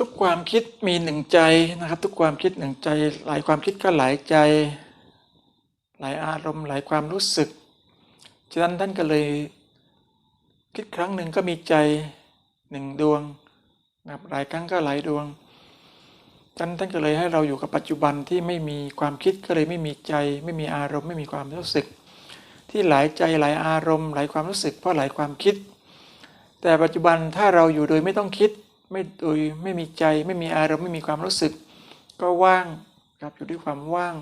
ทุกความคิดมีหนึ่งใจนะครับ ทุกความคิดหนึ่งใจ หลายความคิดก็หลายใจ หลายอารมณ์ หลายความรู้สึก ฉะนั้นท่านก็เลยคิดครั้งหนึ่งก็มีใจหนึ่งดวงนะครับหลายครั้งก็หลายดวงท่านท่านก็เลยให้เราอยู่กับปัจจุบันที่ไม่มีความคิดก็เลยไม่มีใจ ไม่มีอารมณ์ ไม่มีความรู้สึก ที่หลายใจหลายอารมณ์ หลายความรู้สึก เพราะหลายความคิด แต่ปัจจุบันถ้าเราอยู่โดยไม่ต้องคิด ไม่โดยไม่มีใจ ไม่มีอารมณ์ไม่มีความรู้สึก ก็ว่างครับอยู่ด้วยความว่าง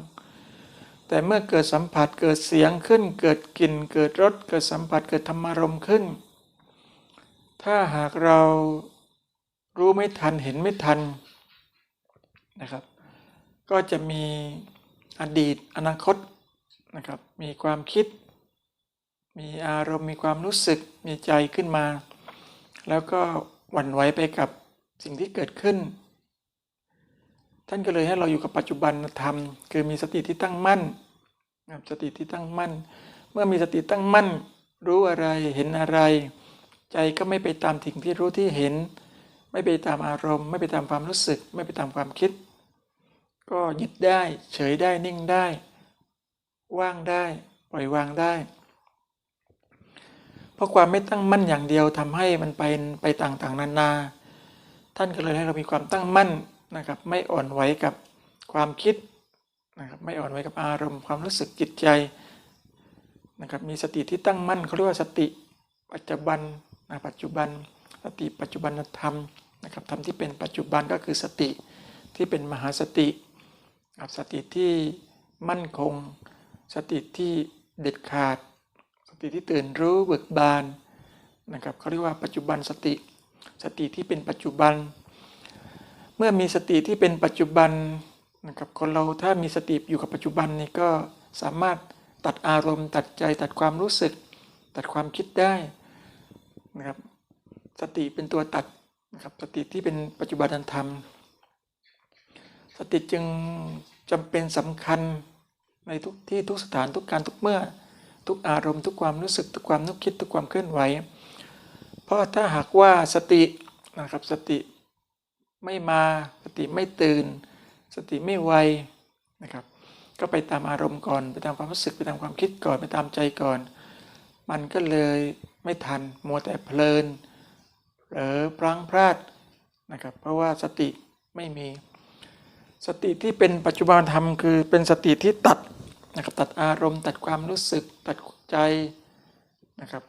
แต่เมื่อเกิดสัมผัสเกิดเสียงขึ้น เกิดกลิ่นเกิดรสเกิดสัมผัสเกิดธรรมารมณ์ขึ้น ถ้าหากเรารู้ไม่ทันเห็นไม่ทันนะครับ ก็จะมีอดีตอนาคตนะครับ มีความคิด มีอารมณ์มีความรู้สึกมีใจขึ้นมา แล้วก็ หวั่นไหวไปกับสิ่งที่เกิดขึ้น ท่านก็เลยให้เราอยู่กับปัจจุบันธรรม คือมีสติที่ตั้งมั่นสติที่ตั้งมั่น เมื่อมีสติตั้งมั่น รู้อะไรเห็นอะไร ใจก็ไม่ไปตามสิ่งที่รู้ที่เห็น ไม่ไปตามอารมณ์ ไม่ไปตามความรู้สึก ไม่ไปตามความคิด ก็ยุดได้ เฉยได้นิ่งได้ ว่างได้ ปล่อยวางได้ เพราะความไม่ตั้งมั่นอย่างเดียวทำให้มันไปไปต่างๆ นานา ท่านก็เลยให้เรามีความตั้งมั่นนะครับ ไม่อ่อนไหวกับความคิดนะครับไม่อ่อนไหวกับอารมณ์ความรู้สึกจิตใจนะครับมีสติที่ตั้งมั่นเขาเรียกว่าสติปัจจุบันนะปัจจุบัน สติปัจจุบันธรรมนะครับธรรมที่เป็นปัจจุบันก็คือสติที่เป็นมหาสติกับสติที่มั่นคง สติที่เด็ดขาด ติที่ตื่นรู้เบิกบานนะครับเขาเรียกว่าปัจจุบันสติ สติที่เป็นปัจจุบัน เมื่อมีสติที่เป็นปัจจุบันนะครับคนเราถ้ามีสติอยู่กับปัจจุบันนี่ก็สามารถตัดอารมณ์ ตัดใจตัดความรู้สึก ตัดความคิดได้นะครับสติเป็นตัวตัดนะครับสติที่เป็นปัจจุบันธรรม สติจึงจำเป็นสำคัญในทุกที่ทุกสถานทุกการทุกเมื่อ ทุกอารมณ์ทุกความรู้สึกทุกความนึกคิดทุกความเคลื่อนไหว เพราะถ้าหากว่าสตินะครับสติไม่มาสติไม่ตื่น สติไม่ไวนะครับ ก็ไปตามอารมณ์ก่อน ไปตามความรู้สึกไปตามความคิดก่อนไปตามใจก่อน มันก็เลยไม่ทันมัวแต่เพลินเผลอพลั้งพลาดนะครับ เพราะว่าสติไม่มี สติที่เป็นปัจจุบันธรรมคือเป็นสติที่ตัด นะครับตัดอารมณ์ตัดความรู้สึกตัดใจนะครับ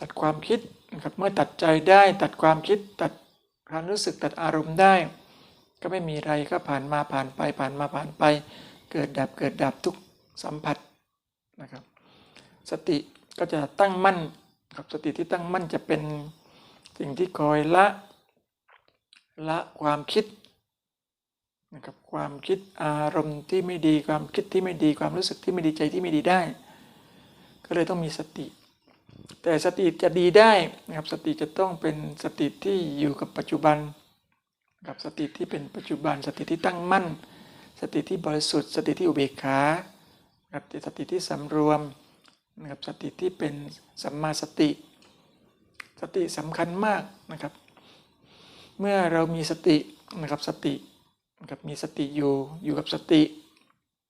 ตัดความคิดนะครับเมื่อตัดใจได้ตัดความคิดตัดความรู้สึกตัดอารมณ์ได้ ก็ไม่มีอะไรก็ผ่านมาผ่านไปผ่านมาผ่านไป เกิดดับเกิดดับทุกสัมผัสนะครับสติก็จะตั้งมั่นครับสติที่ตั้งมั่นจะเป็นสิ่งที่คอยละละความคิด นะครับความคิดอารมณ์ที่ไม่ดีความคิดที่ไม่ดีความรู้สึกที่ไม่ดีใจที่ไม่ดีได้ ก็เลยต้องมีสติ แต่สติจะดีได้นะครับสติจะต้องเป็นสติที่อยู่กับปัจจุบันกับสติที่เป็นปัจจุบัน สติที่ตั้งมั่น สติที่บริสุทธิ์ สติที่อุเบกขาครับสติที่สำรวมนะครับสติที่เป็นสัมมาสติ สติสำคัญมากนะครับ เมื่อเรามีสตินะครับสติ นะครับมีสติอยู่อยู่กับสติ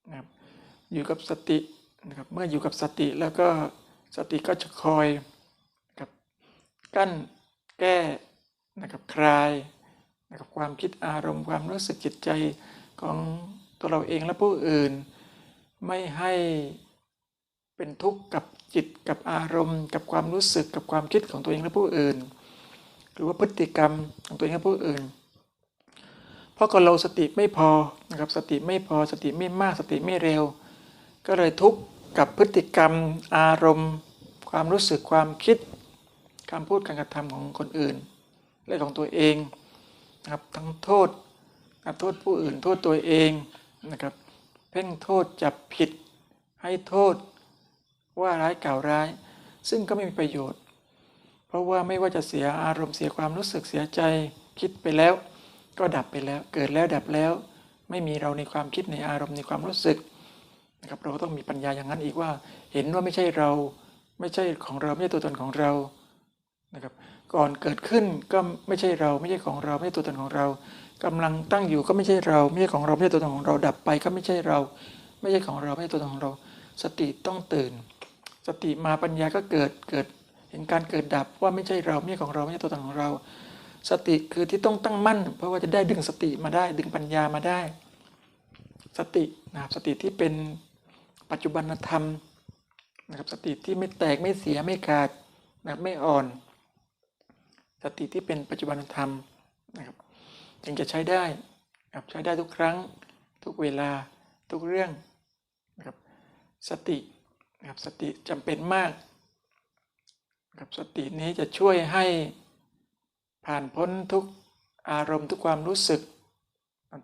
นะครับอยู่กับสตินะครับเมื่ออยู่กับสติแล้วก็สติก็จะคอยนะครับกั้นแก้นะครับคลายนะครับความคิดอารมณ์ความรู้สึกจิตใจของตัวเราเองและผู้อื่น ไม่ให้เป็นทุกข์กับจิตกับอารมณ์ กับความรู้สึกกับความคิดของตัวเองและผู้อื่น หรือว่าพฤติกรรมของตัวเองและผู้อื่น เพราะคนเราสติไม่พอนะครับสติไม่พอสติไม่มากสติไม่เร็ว ก็เลยทุกข์กับพฤติกรรม อารมณ์ ความรู้สึกความคิดคำพูดการกระทำของคนอื่นและของตัวเองนะครับทั้งโทษโทษผู้อื่นโทษตัวเองนะครับเพ่งโทษจับผิดให้โทษว่าร้ายกล่าวร้าย ซึ่งก็ไม่มีประโยชน์ เพราะว่าไม่ว่าจะเสียอารมณ์เสียความรู้สึกเสียใจคิดไปแล้ว ก็ดับไปแล้ว เกิดแล้วดับแล้ว ไม่มีเราในความคิดในอารมณ์ในความรู้สึกนะครับเราต้องมีปัญญาอย่างนั้นอีกว่า เห็นว่าไม่ใช่เรา ไม่ใช่ของเราไม่ใช่ตัวตนของเรานะครับก่อนเกิดขึ้นก็ไม่ใช่เราไม่ใช่ของเราไม่ใช่ตัวตนของเรากำลังตั้งอยู่ก็ไม่ใช่เราไม่ใช่ของเราไม่ใช่ตัวตนของเรา ดับไปก็ไม่ใช่เรา ไม่ใช่ของเราไม่ใช่ตัวตนของเรา สติต้องตื่น สติมาปัญญาก็เกิดเกิด เห็นการเกิดดับว่าไม่ใช่เราไม่ใช่ของเราไม่ใช่ตัวตนของเรา สติคือที่ต้องตั้งมั่น เพราะว่าจะได้ดึงสติมาได้ ดึงปัญญามาได้ สตินะครับสติที่เป็นปัจจุบันธรรมนะครับสติที่ไม่แตกไม่เสียไม่ขาดนะครับไม่อ่อน สติที่เป็นปัจจุบันธรรมนะครับจึงจะใช้ได้นะครับใช้ได้ทุกครั้ง ทุกเวลาทุกเรื่องนะครับสตินะครับสติจำเป็นมากนะครับสตินี้จะช่วยให้ ผ่านพ้นทุกอารมณ์ทุกความรู้สึก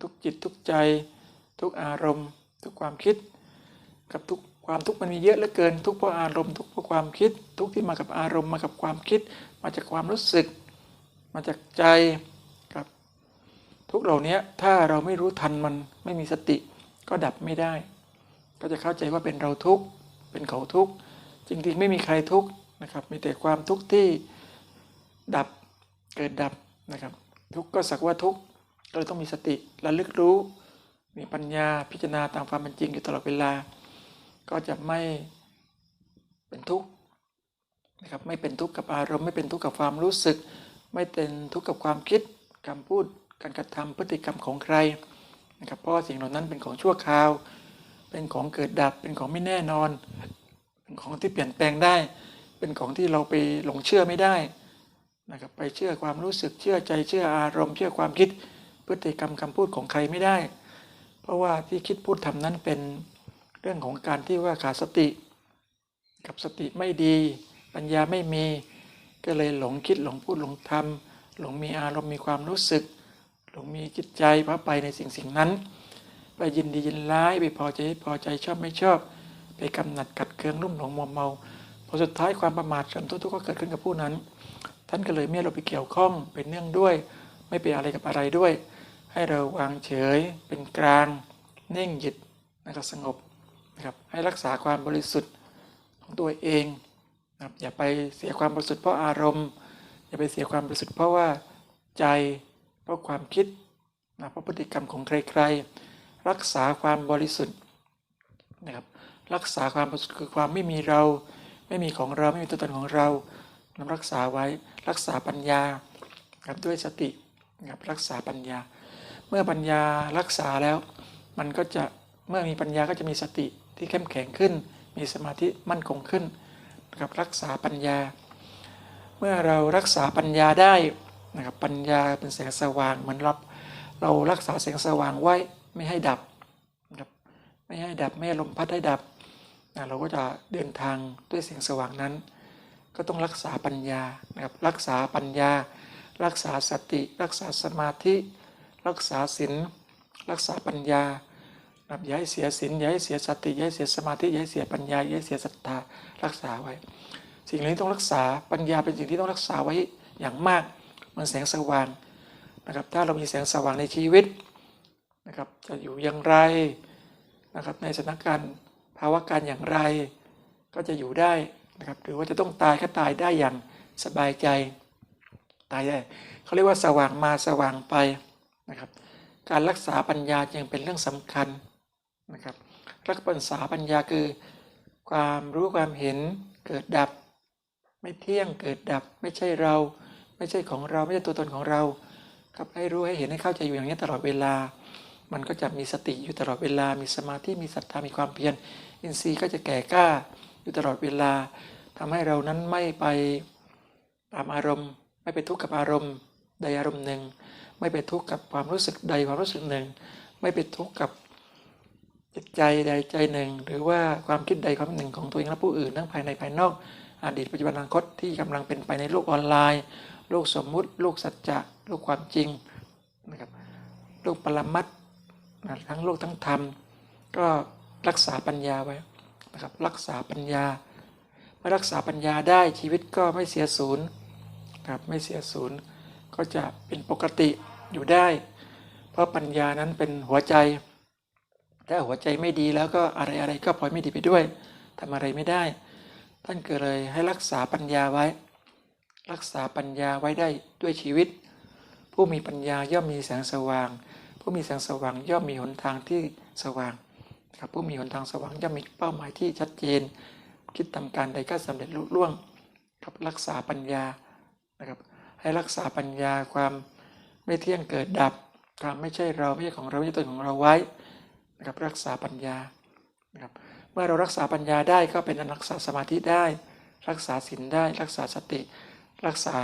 ทุกจิตทุกใจ ทุกอารมณ์ ทุกความคิด กับทุกความทุกข์มันมีเยอะเหลือเกิน ทุกเพราะอารมณ์ทุกเพราะความคิด ทุกที่มากับอารมณ์มากับความคิด มาจากความรู้สึก มาจากใจครับทุกเหล่านี้ถ้าเราไม่รู้ทันมันไม่มีสติ ก็ดับไม่ได้ ก็จะเข้าใจว่าเป็นเราทุกข์เป็นเขาทุกข์จริงๆไม่มีใครทุกข์นะครับมีแต่ความทุกข์ที่ดับ เกิดดับนะครับ ทุกก็สักว่าทุกเลยต้องมีสติระลึกรู้มีปัญญาพิจารณาตามความเป็นจริงอยู่ตลอดเวลา ก็จะไม่เป็นทุกข์นะครับไม่เป็นทุกข์กับอารมณ์ไม่เป็นทุกข์กับความรู้สึก ไม่เป็นทุกข์กับความคิดคำพูดการกระทำพฤติกรรมของใครนะครับเพราะสิ่งเหล่านั้นเป็นของชั่วคราว เป็นของเกิดดับเป็นของไม่แน่นอน เป็นของที่เปลี่ยนแปลงได้ เป็นของที่เราไปหลงเชื่อไม่ได้ นะครับไปเชื่อความรู้สึกเชื่อใจเชื่ออารมณ์ เชื่อความคิดพฤติกรรมคำพูดของใครไม่ได้ เพราะว่าที่คิดพูดทำนั้นเป็นเรื่องของการที่ว่าขาดสติ กับสติไม่ดี ปัญญาไม่มีก็เลยหลงคิดหลงพูดหลงทำหลงมีอารมณ์มีความรู้สึก หลงมีจิตใจพระไปในสิ่งสิ่งนั้น ไปยินดียินร้ายไปพอใจไม่พอใจชอบไม่ชอบ ไปกำหนัดกัดเคืองรุ่มหลงมัวเมา พอสุดท้ายความประมาทจนทุกข์ก็เกิดขึ้นกับผู้นั้น ท่านก็เลยไม่เราไปเกี่ยวข้องเป็นเนื่องด้วย ไม่ไปอะไรกับอะไรด้วย ให้เราวางเฉย เป็นกลางนิ่งหยุดนะครับสงบนะครับให้รักษาความบริสุทธิ์ของตัวเองนะครับอย่าไปเสียความบริสุทธิ์เพราะอารมณ์ อย่าไปเสียความบริสุทธิ์เพราะว่าใจเพราะความคิดนะเพราะพฤติกรรมของใครๆ รักษาความบริสุทธิ์นะครับรักษาความบริสุทธิ์คือความไม่มีเรา ไม่มีของเราไม่มีตัวตนของเรานำรักษาไว้ รักษาปัญญาครับด้วยสติครับรักษาปัญญา เมื่อปัญญารักษาแล้วมันก็จะเมื่อมีปัญญาก็จะมีสติที่เข้มแข็งขึ้น มีสมาธิมั่นคงขึ้นนะครับรักษาปัญญา เมื่อเรารักษาปัญญาได้นะครับปัญญาเป็นแสงสว่างเหมือนรับเรารักษาแสงสว่างไว้ไม่ให้ดับนะครับไม่ให้ดับไม่ให้ลมพัดให้ดับนะเราก็จะเดินทางด้วยแสงสว่างนั้น ก็ต้องรักษาปัญญานะครับรักษาปัญญา รักษาสติ รักษาสมาธิ รักษาศีลรักษาปัญญานะครับอย่าให้เสียศีลอย่าให้เสียสติอย่าให้เสียสมาธิอย่าให้เสียปัญญาอย่าให้เสียศรัทธารักษาไว้ สิ่งเหล่านี้ต้องรักษาปัญญาเป็นสิ่งที่ต้องรักษาไว้อย่างมากมันแสงสว่างนะครับถ้าเรามีแสงสว่างในชีวิตนะครับจะอยู่อย่างไรนะครับในสถานการณ์ภาวะการอย่างไร ก็จะอยู่ได้ นะครับหรือว่าจะต้องตายก็ตายได้อย่างสบายใจตายได้เขาเรียกว่าสว่างมาสว่างไปนะครับ การรักษาปัญญาจึงเป็นเรื่องสำคัญนะครับรักษาปัญญาคือ ความรู้ความเห็นเกิดดับ ไม่เที่ยงเกิดดับ ไม่ใช่เรา ไม่ใช่ของเราไม่ใช่ตัวตนของเราครับให้รู้ให้เห็นให้เข้าใจอยู่อย่างนี้ตลอดเวลา มันก็จะมีสติอยู่ตลอดเวลา มีสมาธิมีศรัทธามีความเพียรอินทรีย์ก็จะแก่กล้า อยู่ตลอดเวลาทำให้เรานั้นไม่ไปตามอารมณ์ ไม่ไปทุกข์กับอารมณ์ใดอารมณ์หนึ่ง ไม่ไปทุกข์กับความรู้สึกใดความรู้สึกหนึ่ง ไม่ไปทุกข์กับจิตใจใดใจหนึ่ง หรือว่าความคิดใดความหนึ่งของตัวเองและผู้อื่นทั้งภายในภายนอก อดีตปัจจุบันอนาคตที่กำลังเป็นไปในโลกออนไลน์ โลกสมมุติ โลกสัจจะโลกความจริงนะครับโลกปรมัตถ์ทั้งโลกทั้งธรรม ก็รักษาปัญญาไว้ นะครับรักษาปัญญาเมื่อรักษาปัญญาได้ชีวิตก็ไม่เสียศูนย์ครับไม่เสียศูนย์ก็จะเป็นปกติอยู่ได้ เพราะปัญญานั้นเป็นหัวใจ ถ้าหัวใจไม่ดีแล้วก็อะไรอะไรก็พลอยไม่ดีไปด้วยทำอะไรไม่ได้ ท่านก็เลยให้รักษาปัญญาไว้ รักษาปัญญาไว้ได้ด้วยชีวิต ผู้มีปัญญาย่อมมีแสงสว่าง ผู้มีแสงสว่างย่อมมีหนทางที่สว่าง นะครับผู้มีหนทางสว่างย่อมมีเป้าหมายที่ชัดเจน คิดทำการใดก็สำเร็จลุล่วงครับรักษาปัญญานะครับให้รักษาปัญญาความไม่เที่ยงเกิดดับความไม่ใช่เราไม่ใช่ของเราไม่ใช่ตัวของเราไว้นะครับรักษาปัญญานะครับเมื่อเรารักษาปัญญาได้ก็เป็นอันรักษาสมาธิได้ รักษาศีลได้รักษาสติ รักษา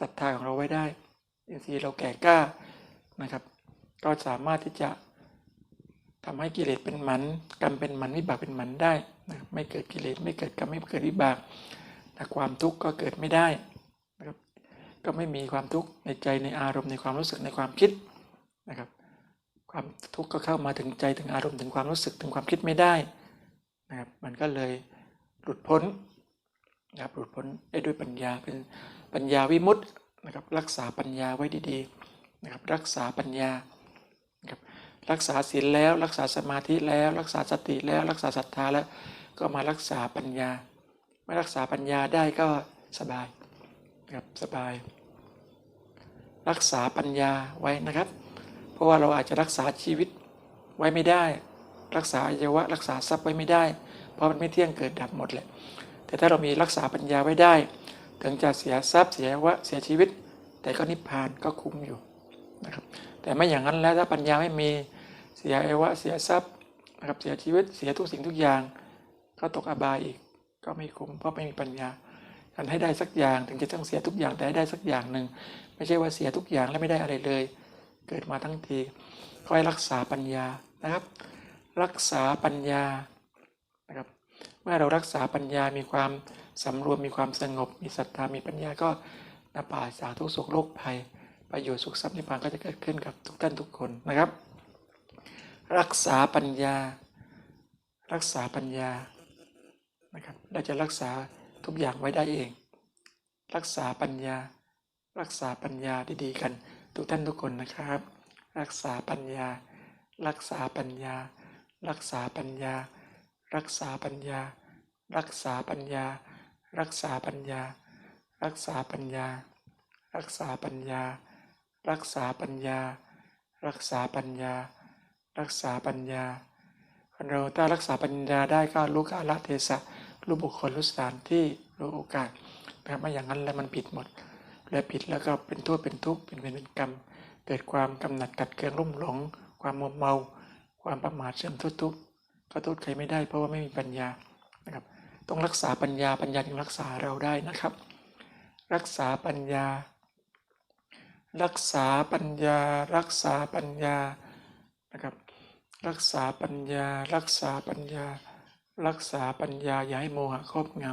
ศรัทธาของเราไว้ได้อินทรีย์เราแก่กล้านะครับ ก็สามารถที่จะ ทำให้กิเลสเป็นหมันกรรมเป็นหมันวิบากเป็นหมันได้นะครับไม่เกิดกิเลสไม่เกิดกรรมไม่เกิดวิบากแต่ความทุกข์ก็เกิดไม่ได้นะครับก็ไม่มีความทุกข์ในใจในอารมณ์ในความรู้สึกในความคิดนะครับ ความทุกข์ก็เข้ามาถึงใจถึงอารมณ์ถึงความรู้สึกถึงความคิดไม่ได้นะครับมันก็เลยหลุดพ้นนะครับหลุดพ้นได้ด้วยปัญญาเป็นปัญญาวิมุตตินะครับรักษาปัญญาไว้ดีๆนะครับรักษาปัญญานะครับ รักษาศีลแล้ว รักษาสมาธิแล้ว รักษาสติแล้ว รักษาศรัทธาแล้ว ก็มารักษาปัญญาเมื่อรักษาปัญญาได้ก็สบายครับสบาย รักษาปัญญาไว้นะครับ เพราะว่าเราอาจจะรักษาชีวิตไว้ไม่ได้ รักษาอวัยวะรักษาทรัพย์ไว้ไม่ได้ เพราะมันไม่เที่ยงเกิดดับหมดแหละแต่ถ้าเรามีรักษาปัญญาไว้ได้ ถึงจะเสียทรัพย์เสียอวัยวะเสียชีวิต แต่ก็นิพพานก็คุ้มอยู่นะครับแต่ไม่อย่างนั้นแล้วถ้าปัญญาไม่มี เสียเอวะเสียทรัพย์นะครับเสียชีวิตเสียทุกสิ่งทุกอย่าง ก็ตกอบายอีกก็ไม่คุ้มเพราะไม่มีปัญญาการให้ได้สักอย่างถึงจะต้องเสียทุกอย่างแต่ให้ได้สักอย่างหนึ่งไม่ใช่ว่าเสียทุกอย่างแล้วไม่ได้อะไรเลย เกิดมาทั้งทีก็ให้รักษาปัญญานะครับ รักษาปัญญานะครับเมื่อเรารักษาปัญญามีความสำรวมมีความสงบ มีศรัทธามีปัญญาก็นป่าสาทุกสุขโรคภัย ประโยชน์สุขทรัพย์นิพพานก็จะเกิดขึ้นกับทุกท่านทุกคนนะครับ รักษาปัญญา รักษาปัญญานะครับเราจะรักษาทุกอย่างไว้ได้เอง รักษาปัญญา รักษาปัญญาดีๆกัน ทุกท่านทุกคนนะครับ รักษาปัญญา รักษาปัญญา รักษาปัญญา รักษาปัญญา รักษาปัญญา รักษาปัญญา รักษาปัญญา รักษาปัญญา รักษาปัญญา รักษาปัญญา รักษาปัญญา เราถ้ารักษาปัญญาได้ก็รู้กาลเทศะรู้บุคคลรู้สถานที่รู้โอกาสนะครับไม่อย่างนั้นแล้วมันผิดหมด และผิดแล้วก็เป็นโทษเป็นทุกข์เป็นเวรเป็นกรรม เกิดความกำหนัดกัดเกลืองรุ่มหลง ความมัวเมา ความประมาทเสื่อมทุทุกข์ก็โทษใครไม่ได้เพราะว่าไม่มีปัญญานะครับต้องรักษาปัญญาปัญญาถึงรักษาเราได้นะครับ รักษาปัญญา รักษาปัญญา รักษาปัญญานะครับ รักษาปัญญา รักษาปัญญา รักษาปัญญาอย่าให้โมหะครอบง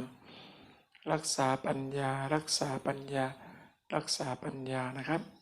ำรักษาปัญญา รักษาปัญญา รักษาปัญญานะครับ